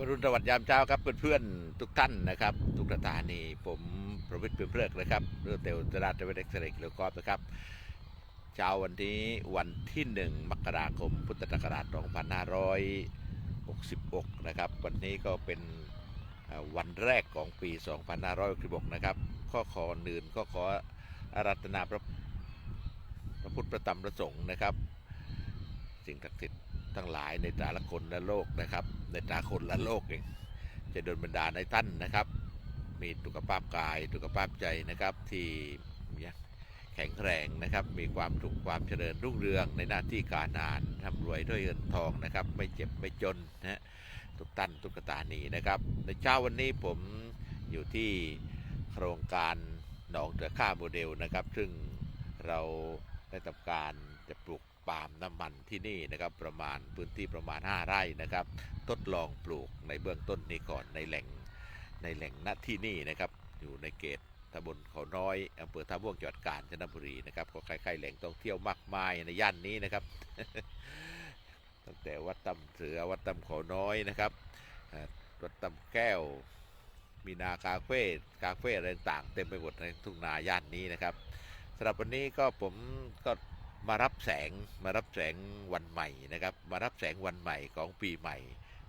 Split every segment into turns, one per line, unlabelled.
อรุณสวัสดิ์ยามเช้าครับเพื่อนๆทุกท่านนะครับ ทุกสถานีผมประวิทย์เพื่อนเพลิกนะครับเรือเตลตราดเวเด็กเสด็จกิโลกอฟนะครับเช้าวันนี้วันที่1มกราคมพุทธศักราช 2566 นะครับ วันนี้ก็เป็นวันแรกของปี 2566 นะครับข้อขอนื่นก็ขออารัตนาพระพระพุทธพระธรรมพระสงฆ์นะครับ สิ่งศักดิ์สิทธิ์ ทั้งหลายในแต่ละคนและโลกนะครับ ในแต่ละคนและโลกเองจะโดนบันดาลในท่านนะครับ มีสุขภาพกายสุขภาพใจนะครับ ที่แข็งแรงนะครับ มีความสุขความเจริญรุ่งเรืองในหน้าที่การงานร่ำรวยด้วยเงินทองนะครับ ไม่เจ็บไม่จนนะฮะทุกท่านทุกตานีนะครับ ในเช้าวันนี้ผมอยู่ที่โครงการหนองเสือข้าโมเดลนะครับ ซึ่งเราได้ทำการจะปลูก ปาล์มน้ำมันที่นี่นะครับประมาณพื้นที่ประมาณ 5 ไร่นะครับ ทดลองปลูกในเบื้องต้นนี้ก่อนในแหล่งในแหล่งณที่นี่นะครับ อยู่ในเขตตำบลเขาน้อยอำเภอท่าม่วงจังหวัดกาญจนบุรีนะครับก็ใกล้ๆแหล่งท่องเที่ยวมากมายในย่านนี้นะครับ ตั้งแต่วัดตำเสือวัดตำเขาน้อยนะครับวัดตำแก้ว มีนาคาเฟ่คาเฟ่อะไรต่างๆเต็มไปหมดในทุ่งนาย่านนี้นะครับสำหรับวันนี้ก็ผมก็ มารับแสงมารับแสงวันใหม่นะครับ มารับแสงวันใหม่ของปีใหม่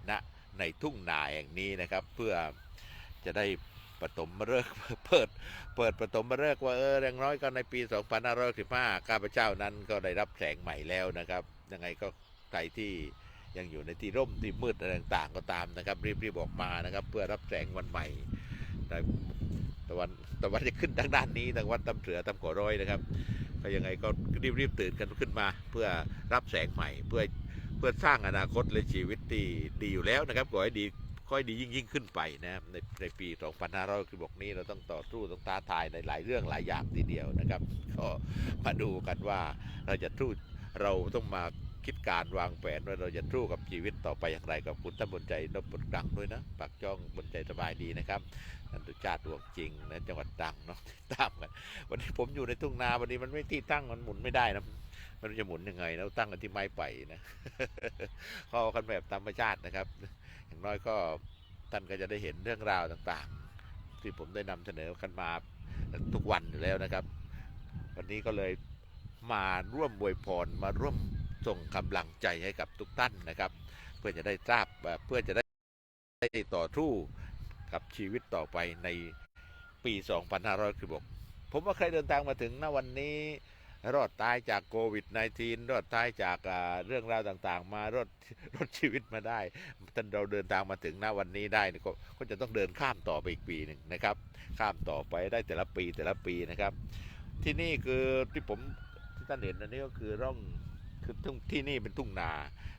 ณในทุ่งนาแห่งนี้นะครับ เพื่อจะได้ปฐมฤกษ์เปิดเปิดปฐมฤกษ์ว่าเอออย่างน้อยก็ในปี 2515ข้าพเจ้านั้นก็ได้รับแสงใหม่แล้วนะครับ ยังไงก็ใครที่ยังอยู่ในที่ร่มที่มืดอะไรต่างๆก็ตามนะครับ รีบๆออกมานะครับ เพื่อรับแสงวันใหม่ตะวันตะวันจะขึ้นทางด้านนี้ทางวัดตำเสือตำขอร้อยนะครับ ก็ยังไงก็รีบๆตื่นกันขึ้นมา เพื่อรับแสงใหม่เพื่อเพื่อสร้างอนาคตและชีวิตที่ดีอยู่แล้วนะครับขอให้ดีค่อยดียิ่งยิ่งขึ้นไปนะครับในในปี 2566นี้เราต้องต่อสู้ต้องท้าทายในหลายเรื่องหลายอย่างทีเดียวนะครับ ก็มาดูกันว่าเราจะทู้เราต้องมา คิดการวางแผนว่าเราจะสู้กับชีวิตต่อไปอย่างไรกับคุณท่านบนใจนบบนกลางด้วยนะปากจ้องบนใจสบายดีนะครับนันตุชาติดวงจริงนะจังหวัดตังเนาะตามกันวันนี้ผมอยู่ในทุ่งนาวันนี้มันไม่ที่ตั้งมันหมุนไม่ได้นะมันจะหมุนยังไงนะตั้งกันที่ไม้ไผ่นะขาเอกันแบบธรรมชาตินะครับ อย่างน้อยก็ท่านก็จะได้เห็นเรื่องราวต่างๆ ที่ผมได้นำเสนอกันมาทุกวันอยู่แล้วนะครับ วันนี้ก็เลยมาร่วมบวยพรมาร่วม ส่งกำลังใจให้กับทุกท่านนะครับ เพื่อจะได้ทราบเพื่อจะได้ได้ต่อสู้กับชีวิตต่อไปในปี 2516 ผมว่าใครเดินทางมาถึงณวันนี้ รอดตายจากโควิด -19 รอดตายจากเรื่องราวต่างๆ มารอดรอดชีวิตมาได้ท่านเราเดินทางมาถึงณวันนี้ได้ก็ก็จะต้องเดินข้ามต่อไปอีกปีหนึ่งนะครับ ข้ามต่อไปได้แต่ละปีแต่ละปีนะครับ ที่นี่คือที่ผมที่ท่านเห็นอันนี้ก็คือร่อง คือทุ่งที่นี่เป็นทุ่งนา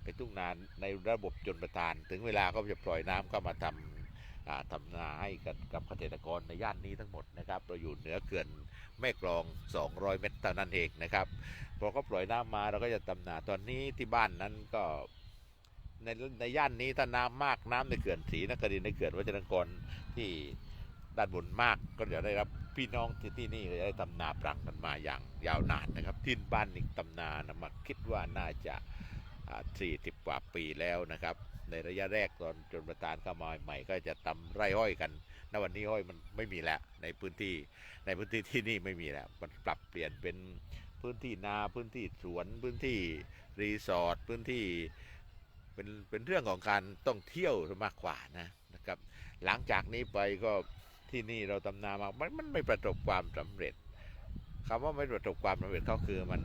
เป็นทุ่งนาในระบบจนประทาน ถึงเวลาก็จะปล่อยน้ำเข้ามาทำอ่าทำนาให้กับกับเกษตรกรในย่านนี้ทั้งหมดนะครับเราอยู่เหนือเขื่อนแม่กลอง 200 เมตรเท่านั้นเองนะครับพอเขาปล่อยน้ำมาเราก็จะตำนาตอนนี้ที่บ้านนั้นก็ในในย่านนี้ถ้าน้ำมากน้ำในเขื่อนศรีนครินในเขื่อนวัชรกรที่ ด้านบนมากก็จะได้รับพี่น้องที่ที่นี่จะได้ตำนาปรังกันมาอย่างยาวนานนะครับที่บ้านอีกตำนานะมาคิดว่าน่าจะสี่สิบกว่าปีแล้วนะครับ ในระยะแรกตอนจนประธานเข้ามาใหม่ก็จะตำไร่อ้อยกันณวันนี้อ้อยมันไม่มีแล้วในพื้นที่ในพื้นที่ที่นี่ไม่มีแล้วมันปรับเปลี่ยนเป็นพื้นที่นาพื้นที่สวนพื้นที่รีสอร์ทพื้นที่เป็นเป็นเรื่องของการต้องเที่ยวมากกว่านะนะครับ หลังจากนี้ไปก็ ที่นี่เราตำนามามันมันไม่ประสบความสำเร็จคำว่าไม่ประสบความสำเร็จก็คือมัน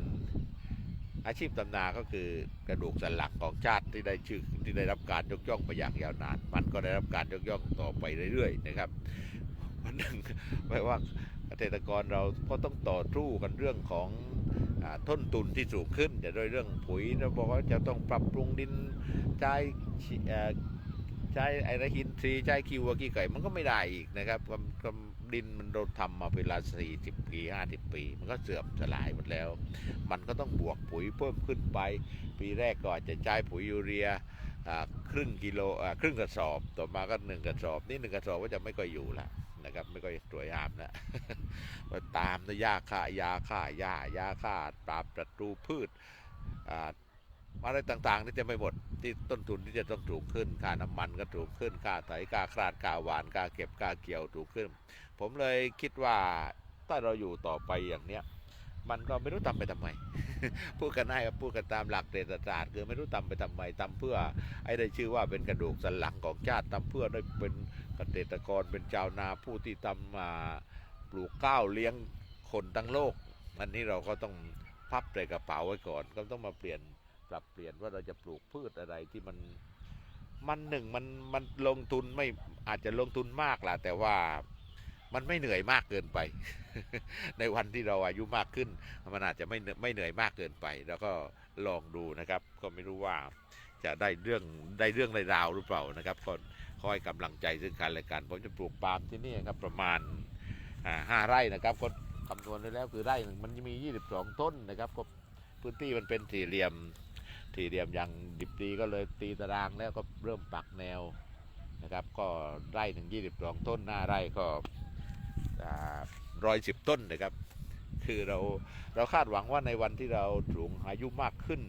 อาชีพตำนาก็คือกระดูกสันหลังของชาติที่ได้ชื่อที่ได้รับการยกย่องมาอย่างยาวนาน มันก็ได้รับการยกย่องต่อไปเรื่อยๆ นะครับวันหนึ่งแปลว่าเกษตรกรเราก็ต้องต่อสู้กันเรื่องของอาต้นทุนที่สูงขึ้น จะด้วยเรื่องปุ๋ยเราบอกว่าจะต้องปรับปรุงดินใช้ ใช้ไอระหินทรีใช้คิววัวขี้ไก่มันก็ไม่ได้อีกนะครับความความดินมันเราทำมาเวลา40ปี50ปี มันก็เสื่อมสลายหมดแล้ว มันก็ต้องบวกปุ๋ยเพิ่มขึ้นไป ปีแรกก็อาจจะใช้ปุ๋ยยูเรียครึ่งกิโลครึ่งกระสอบ ต่อมาก็หนึ่งกระสอบ นี่หนึ่งกระสอบก็จะไม่ค่อยอยู่ละนะครับไม่ค่อยสวยงามนะมาตามนะยาฆ่ายาฆ่าหญ้ายาฆ่าปราบศัตรูพืช อ่าอะไรต่างๆที่จะไม่หมดที่ต้นทุนที่จะต้องถูกขึ้นค่าน้ำมันก็ถูกขึ้นค่าไถค่าคราดค่าหวานค่าเก็บค่าเกี่ยวถูกขึ้น ผมเลยคิดว่าถ้าเราอยู่ต่อไปอย่างเนี้ยมันก็ไม่รู้ทำไปทำไม พูดกันให้ครับพูดกันตามหลักเศรษฐศาสตร์คือไม่รู้ทำไปทำไมทำเพื่อไอ้ได้ชื่อว่าเป็นกระดูกสันหลังของชาติทำเพื่อได้เป็นเกษตรกรเป็นชาวนาผู้ที่ทำมาปลูกข้าวเลี้ยงคนทั้งโลก อันนี้เราก็ต้องพับใส่กระเป๋าไว้ก่อน ก็ต้องมาเปลี่ยน ปรับเปลี่ยนว่าเราจะปลูกพืชอะไรที่มันมันหนึ่งมันมันลงทุนไม่อาจจะลงทุนมากแหละแต่ว่ามันไม่เหนื่อยมากเกินไป ในวันที่เราอายุมากขึ้น มันอาจจะไม่เหนื่อยไม่เหนื่อยมากเกินไป แล้วก็ลองดูนะครับ ก็ไม่รู้ว่าจะได้เรื่องได้เรื่องได้ราวหรือเปล่านะครับก็คอยกำลังใจซึ่งกันและกันผมจะปลูกปาล์มที่นี่ครับประมาณห้าไร่นะครับก็คำนวณได้แล้วคือไร่หนึ่งมันจะมี 22 ต้นนะครับก็พื้นที่มันเป็นสี่เหลี่ยม สี่เหลี่ยมอย่างดิบดีก็เลยตีตารางแล้วก็เริ่มปักแนวนะครับ ก็ไร่หนึ่ง22ต้นหน้าไร่ก็ร้อยสิบต้นนะครับ คือเราเราคาดหวังว่าในวันที่เราสูงอายุมากขึ้น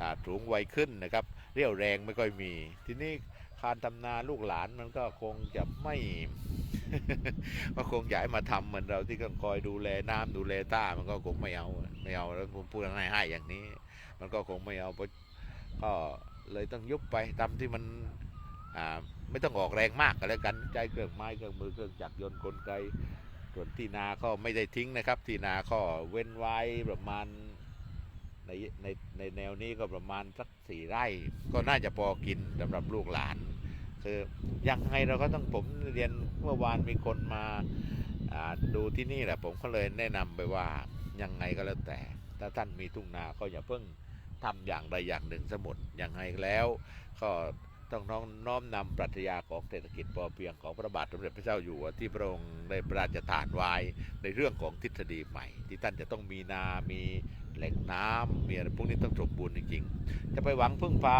อ่าสูงวัยขึ้นนะครับ เรี่ยวแรงไม่ค่อยมี ทีนี้การทำนาลูกหลานมันก็คงจะไม่ก็คงอยากมาทำเหมือนเราที่ต้องคอยดูแลน้ำดูแลต้ามันก็คงไม่เอาไม่เอาแล้วผมพูดง่ายๆอย่างนี้ มันก็คงไม่เอาเพราะก็เลยต้องยุบไปทำที่มันไม่ต้องออกแรงมากก็แล้วกันใจเครื่องไม้เครื่องมือเครื่องจักรยนต์กลไกส่วนที่นาก็ไม่ได้ทิ้งนะครับ ที่นาก็เว้นไว้ประมาณในในในแนวนี้ก็ประมาณสักสี่ไร่ ก็น่าจะพอกินสำหรับลูกหลาน คือยังไงเราก็ต้องผมเรียนเมื่อวานมีคนมาดูที่นี่แหละผมก็เลยแนะนำไปว่ายังไงก็แล้วแต่ ถ้าท่านมีทุ่งนาก็อย่าเพิ่ง ทำอย่างใดอย่างหนึ่งสมุดอยังไงแล้ว ก็ต้องน้อมน้อมนำปรัชญาของเศรษฐกิจพอเพียงของพระบาทสมเด็จพระเจ้าอยู่หัวที่พระองค์ได้พระราชทานไว้ในเรื่องของทฤษฎีใหม่ ที่ท่านจะต้องมีนา มีแหล่งน้ำมีอะไรพวกนี้ต้องสมบูรณ์จริงๆ จะไปหวังพึ่งพา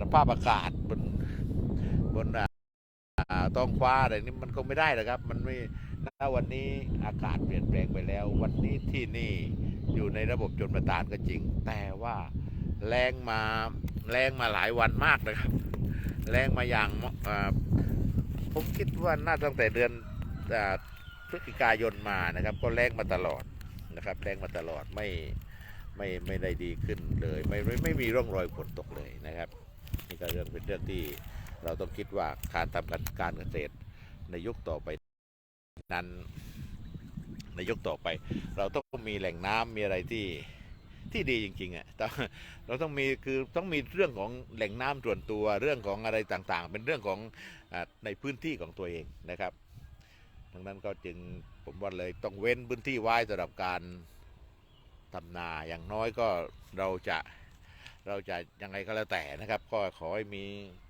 สภาพอากาศบนบนอ่าอ่าท้องฟ้าอะไรนี้มันคงไม่ได้หรอกครับ มันไม่ณวันนี้อากาศเปลี่ยนแปลงไปแล้ว วันนี้ที่นี่ อยู่ในระบบชนประทานก็จริง แต่ว่าแรงมาแรงมาหลายวันมากนะครับ แรงมาอย่างผมคิดว่าน่าตั้งแต่เดือนพฤศจิกายนมานะครับ ก็แรงมาตลอดนะครับแรงมาตลอดไม่ไม่ไม่ได้ดีขึ้นเลยไม่ไม่ไม่มีร่องรอยฝนตกเลยนะครับนี่ก็เรื่องเป็นเรื่องที่เราต้องคิดว่าการทำการเกษตรในยุคต่อไปนั้น ในยุคต่อไป เราต้องมีแหล่งน้ำมีอะไรที่ที่ดีจริงๆอะเราต้องมีคือต้องมีเรื่องของแหล่งน้ำส่วนตัวเรื่องของอะไรต่างๆ เป็นเรื่องของอในพื้นที่ของตัวเองนะครับดังนั้นก็จึงผมว่าเลยต้องเว้นพื้นที่ไว้สำหรับการทำนาอย่างน้อยก็เราจะ เราจะยังไงก็แล้วแต่นะครับ ก็ขอให้มี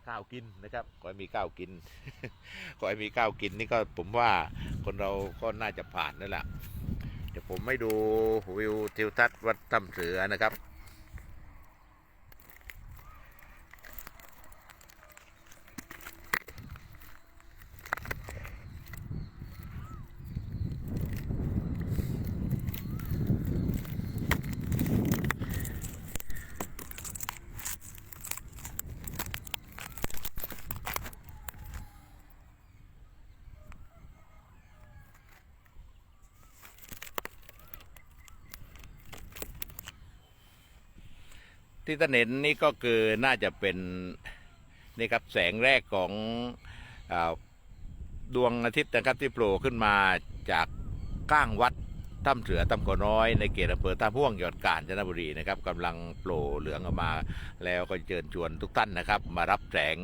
ข้าวกินนะครับ ขอให้มีข้าวกิน ขอให้มีข้าวกินนี่ก็ผมว่าคนเราก็น่าจะผ่านนั่นแหละเดี๋ยวผมไม่ดูวิวทิวทัศน์วัดถ้ำเสือนะครับ ที่ท่านเห็นนี่ก็คือน่าจะเป็นนี่ครับแสงแรกของอดวงอาทิตย์นะครับที่โผล่ขึ้นมาจากก้างวัดถ้ำเสือถ้ำกอน้อยในเขตอำเภอท่าพ่วงจังหวัดกาญจนบุรีนะครับกำลังโผล่เหลืองออกมา แล้วก็เชิญชวนทุกท่านนะครับ มารับแสง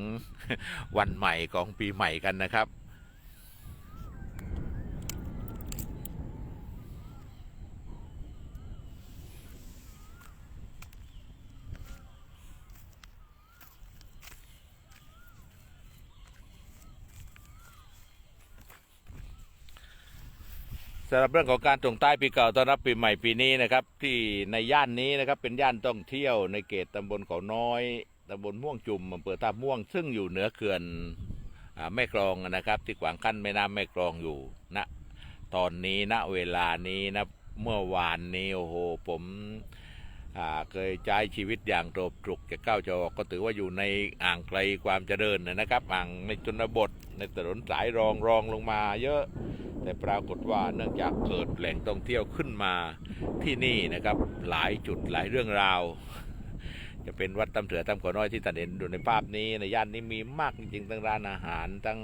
วันใหม่ของปีใหม่กันนะครับ สำหรับเรื่องของการส่งท้ายปีเก่าต้อนรับปีใหม่ปีนี้นะครับ ที่ในย่านนี้นะครับเป็นย่านท่องเที่ยวในเขตตำบลเขาน้อยตำบลม่วงจุ่มอำเภอท่าม่วง ซึ่งอยู่เหนือเขื่อนอแม่กลองนะครับ ที่ขวางขั้นแม่น้ำแม่กลองอยู่ณตอนนี้ณเวลานี้นะเมื่อวานนี้โอ้โหผม เคยใช้ชีวิตอย่างโดบตรุกจะก้าวจะออกก็ถือว่าอยู่ในอ่างไกลความเจริญนะครับอ่างในชนบทในถนนสายรองรองลงมาเยอะ แต่ปรากฏว่าเนื่องจากเกิดแหล่งท่องเที่ยวขึ้นมาที่นี่นะครับหลายจุดหลายเรื่องราว จะเป็นวัดตำเถือตำขอน้อยที่ตัดเห็นดูในภาพนี้ในย่านนี้มีมากจริงๆทั้งร้านอาหารทั้ง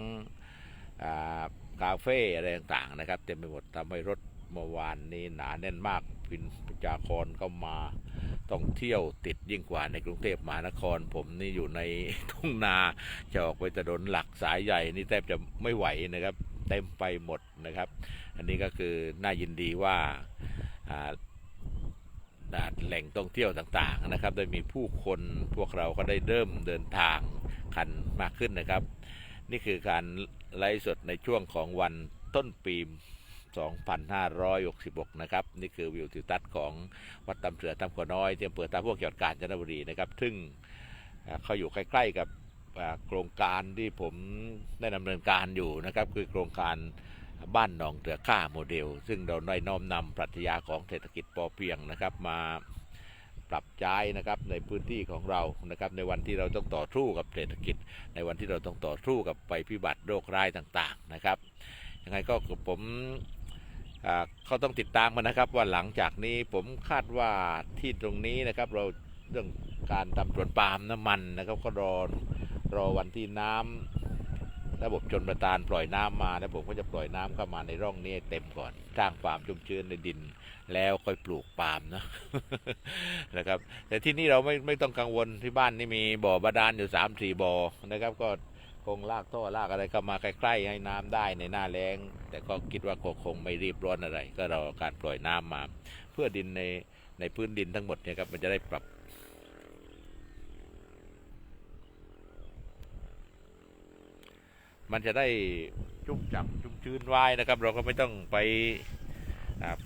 อ่าคาเฟ่อะไรต่างๆนะครับเต็มไปหมดทำให้รถเมื่อวานนี้หนาแน่นมากพินประชากรก็มา ต้องเที่ยวติดยิ่งกว่าในกรุงเทพมหานคร ผมนี่อยู่ในทุ่งนาจะออกไปถนนหลักสายใหญ่นี่แทบจะไม่ไหวนะครับ เต็มไปหมดนะครับ อันนี้ก็คือน่ายินดีว่าอ่าดแหล่งท่องเที่ยวต่างๆนะครับได้มีผู้คนพวกเราก็ได้เริ่มเดินทางกันมากขึ้นนะครับ นี่คือการไลฟ์สดในช่วงของวันต้นปี 2566 นะครับ นี่คือวิวทิวทัศน์ของวัดตำเสือตำขอน้อยที่อำเภอตาพวกจังหวัดกาญจนบุรีนะครับ ซึ่งเขาอยู่ใกล้ ๆ กับโครงการที่ผมได้ดำเนินการอยู่นะครับ คือโครงการบ้านหนองเตือข้าโมเดล ซึ่งเราได้น้อมนำปรัชญาของเศรษฐกิจพอเพียงนะครับมาปรับใช้นะครับในพื้นที่ของเรานะครับในวันที่เราต้องต่อสู้กับเศรษฐกิจ ในวันที่เราต้องต่อสู้กับภัยพิบัติโรคร้ายต่างๆนะครับยังไงก็ผม เขาต้องติดตามกันนะครับว่าหลังจากนี้ผมคาดว่าที่ตรงนี้นะครับเราเรื่องการทำสวนปาล์มน้ำมันนะครับก็รอรอวันที่น้ำระบบชนประทานปล่อยน้ำมาแล้วผมก็จะปล่อยน้ำเข้ามาในร่องนี้เต็มก่อนสร้างความชุ่มชื้นในดิน แล้วค่อยปลูกปาล์มนะนะครับแต่ที่นี่เราไม่ไม่ต้องกังวลที่บ้านนี่มีบ่อบาดาลอยู่สามสี่บ่อนะครับก็ คงลากท่อลากอะไรเข้ามาใกล้ๆให้น้ำได้ในหน้าแล้ง แต่ก็คิดว่าก็คงไม่รีบร้อนอะไร ก็รอการปล่อยน้ำมา เพื่อดินในในพื้นดินทั้งหมดเนี่ยครับมันจะได้ปรับมันจะได้ชุ่มฉ่ำชุ่มชื้นไว้นะครับ เราก็ไม่ต้องไป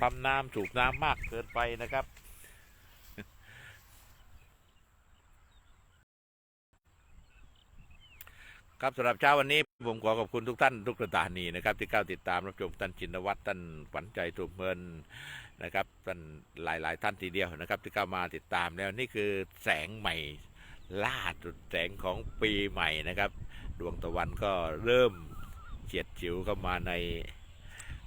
ปั๊มน้ำสูบน้ำมากเกินไปนะครับ ครับสำหรับเช้าวันนี้ผมขอขอบคุณทุกท่านทุกสถานีนะครับ ที่เข้าติดตามรับชมท่านชินวัตรท่านขวัญใจตุมเมินนะครับท่านหลาย ๆ ท่านทีเดียวนะครับ ที่เข้ามาติดตามแล้วนี่คือแสงใหม่ล่าสุดแสงของปีใหม่นะครับ ดวงตะวันก็เริ่มเฉียดฉิวเข้ามาใน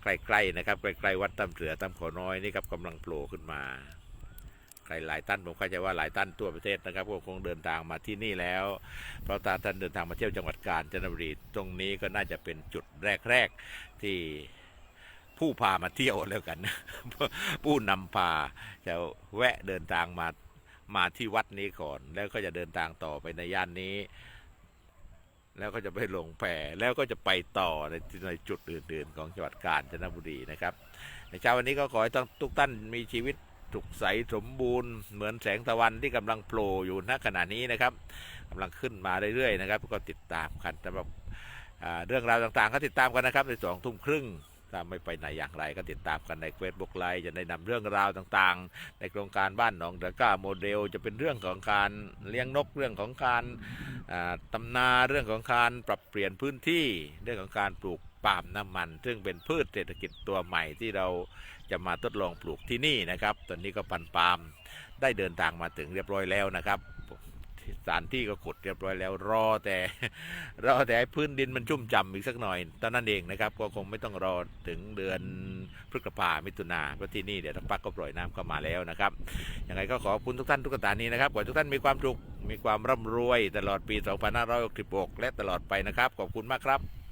ใกล้ๆนะครับใกล้ๆวัดตำเสือตำขอน้อยนี่ครับกำลังโผล่ขึ้นมา หลายท่านผมเข้าใจว่าหลายท่านทั่วประเทศนะครับก็คงเดินทางมาที่นี่แล้ว เพราะถ้าท่านเดินทางมาเที่ยวจังหวัดกาญจนบุรีตรงนี้ก็น่าจะเป็นจุดแรกๆที่ผู้พามาเที่ยวแล้วกันผู้นำพาจะแวะเดินทางมามาที่วัดนี้ก่อน แล้วก็จะเดินทางต่อไปในย่านนี้ แล้วก็จะไปลงแพแล้วก็จะไปต่อในในจุดอื่นๆ ของจังหวัดกาญจนบุรีนะครับในเช้าวันนี้ก็ขอให้ทุกท่านมีชีวิต สุขใสสมบูรณ์ เหมือนแสงตะวันที่กำลังโผล่อยู่ณขณะนี้นะครับกำลังขึ้นมาเรื่อยๆนะครับ ก็ติดตามกันสำหรับเรื่องราวต่างๆ ก็ติดตามกันนะครับในสองทุ่มครึ่งถ้าไม่ไปไหนอย่างไรก็ติดตามกันในเฟซบุ๊กไลน์จะได้นำเรื่องราวต่างๆ ในโครงการบ้านหนองตะก้าโมเดล จะเป็นเรื่องของการเลี้ยงนกเรื่องของการอ่าตำนาเรื่องของการปรับเปลี่ยนพื้นที่เรื่องของการปลูกปาล์มน้ำมัน ซึ่งเป็นพืชเศรษฐกิจตัวใหม่ที่เรา จะมาทดลองปลูกที่นี่นะครับ ตอนนี้ก็ปันปาล์มได้เดินทางมาถึงเรียบร้อยแล้วนะครับสถานที่ก็ขุดเรียบร้อยแล้วรอแต่รอแต่ให้พื้นดินมันชุ่มฉ่ำอีกสักหน่อยตอนนั้นเองนะครับ ก็คงไม่ต้องรอถึงเดือนพฤษภามิถุนาเพราะที่นี่เดี๋ยวทักพักก็ปล่อยน้ำเข้ามาแล้วนะครับยังไงก็ขอบคุณทุกท่านทุกสถานี้นะครับขอให้ทุกท่านมีความสุขมีความร่ำรวยตลอดปี 2566 และตลอดไปนะครับ ขอบคุณมากครับ